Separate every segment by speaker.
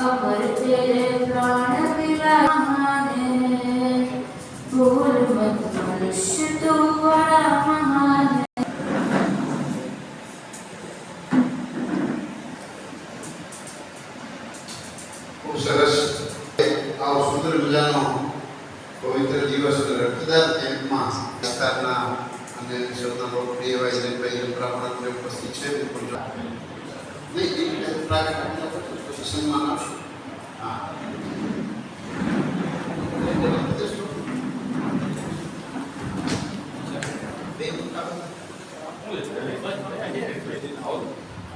Speaker 1: અમર તેરે પ્રાણ પિલાને ભૂલ અને સૌના લોકપ્રિય વાઇસ છે. નહીં પ્રાઇવેટ પછી સન્માન આપશું હા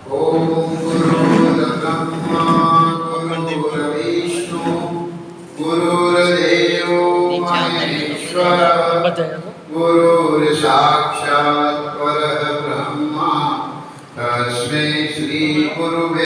Speaker 1: ઓમ ગુરુર્બ્રહ્મા ગુરુર્વિષ્ણુ ગુરુર્દેવો મહેશ્વર गुरुर्साक्षात् परब्रह्मा तस्मै श्रीगुरुवे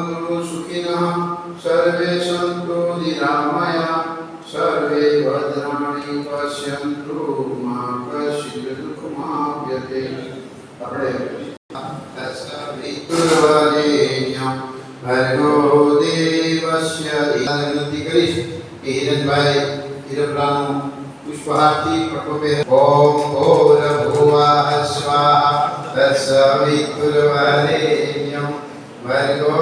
Speaker 1: પશ્યંતુ મા પશ્યંતુ મા વ્યતે આપણે તસવિતુર્વરેણ્યમ ભર્ગો દેવસ્ય વિનંતી કરીશ કે હિરણભાઈ હિરણરામ પુષ્પહારથી પ્રકોપે ઓમ ઘોર ભુવા સ્વાહા તસવિતુર્વરેણ્યમ ભર્ગો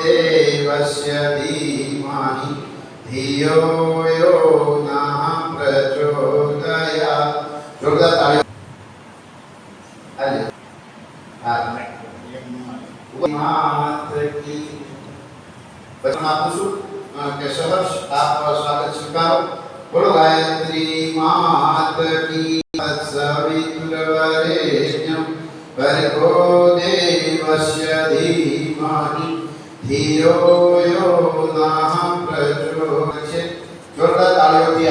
Speaker 1: દેવસ્ય ધીમાહિ ધિયો યો નઃ પ્રચોદયાत् જોરદાર તાળીઓ આજે હા. માત્ર કી વચન આપું છું કે સહર્ષ આપ સ્વાગત સ્વીકારો. બોલો, ગાયત્રી માત કી સવિતુર્વરેણ્યં ભર્ગો દેવસ્ય ધીમહિ. ધિયો યો નઃ પ્રચોદયાत् છે જોરદાર તાળીઓથી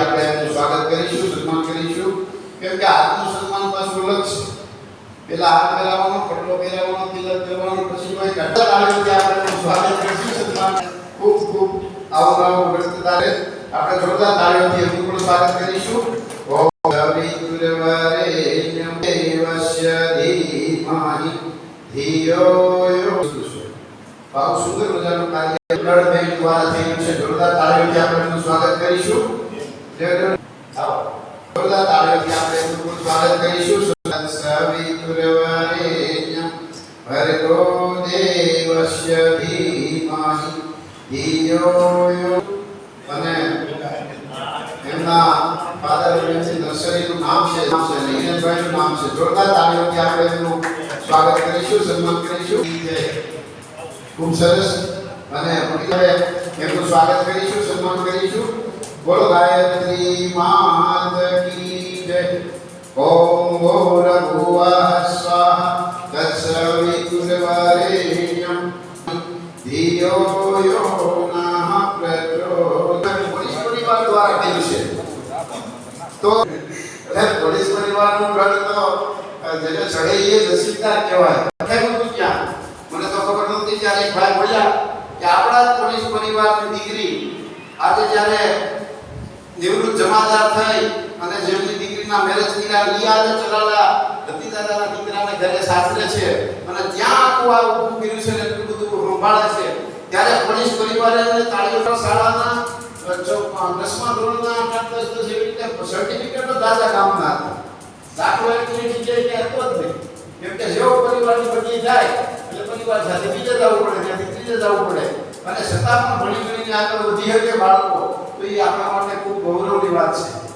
Speaker 1: આપણે એમનું સ્વાગત કરીશું, સન્માન કરીશું. કેમ કે આજનું સન્માન અલગ છે. પેલા હાથ પહેરાવવાનો પટલો પહેરાવવાનો તિલક કરવાનો, પછી કોઈ ઘટના તાળીઓથી આપણે એમનું સ્વાગત કરીશું, સન્માન. ખૂબ ખૂબ આવો આવો વ્યક્તતા રહે. આપણે જોરદાર તાળીઓથી એમનું પણ સ્વાગત કરીશું. ધિયો બહુ સુંદર મજાનું કાર્ય બ્લડ બેંક દ્વારા થયું છે જોરદાર તાળીઓથી આપણે એમનું સ્વાગત કરીશું જય જય. આવો જોરદાર તાળીઓથી આપણે એમનું આપણે એમનું સ્વાગત કરીશું, સન્માન કરીશું. ખૂબ સરસ અને એમનું સ્વાગત કરીશું, સન્માન કરીશું. બોલો નઃ પ્રચોદયાत् પોલીસ પરિવાર દ્વારા થયું છે કહેવાય ક્યાં મને તો ખબર ત્યારે ભાઈ બોલ્યા કે આપણા પોલીસ પરિવારની દીકરી આજે જ્યારે નિવૃત્ત જમાદાર થઈ અને જેમની દીકરીના મેરેજ કર્યા લિયા ચલાલા ભતીજાના દીકરાને ઘરે સાસરે છે. અને ત્યાં આ ઊભું કર્યું છે ને એટલું બધું સંભાળે છે. ત્યારે પોલીસ પરિવારે તાળીઓ શાળાના દસમા ધોરણના આઠ દસ દસ રીતે સર્ટિફિકેટો દાદા કામના હતા. દાખલો એટલી જગ્યાએ કે હતો જ નહીં. કેમ કે જેવો પરિવારની બદલી જાય, એટલે પરિવાર સાથે બીજે જવું પડે, ત્યાંથી ત્રીજે જવું પડે. અને છતાં પણ ભણી ગણીને આગળ વધી શકે બાળકો, તો એ આપણા માટે ખૂબ ગૌરવની વાત છે.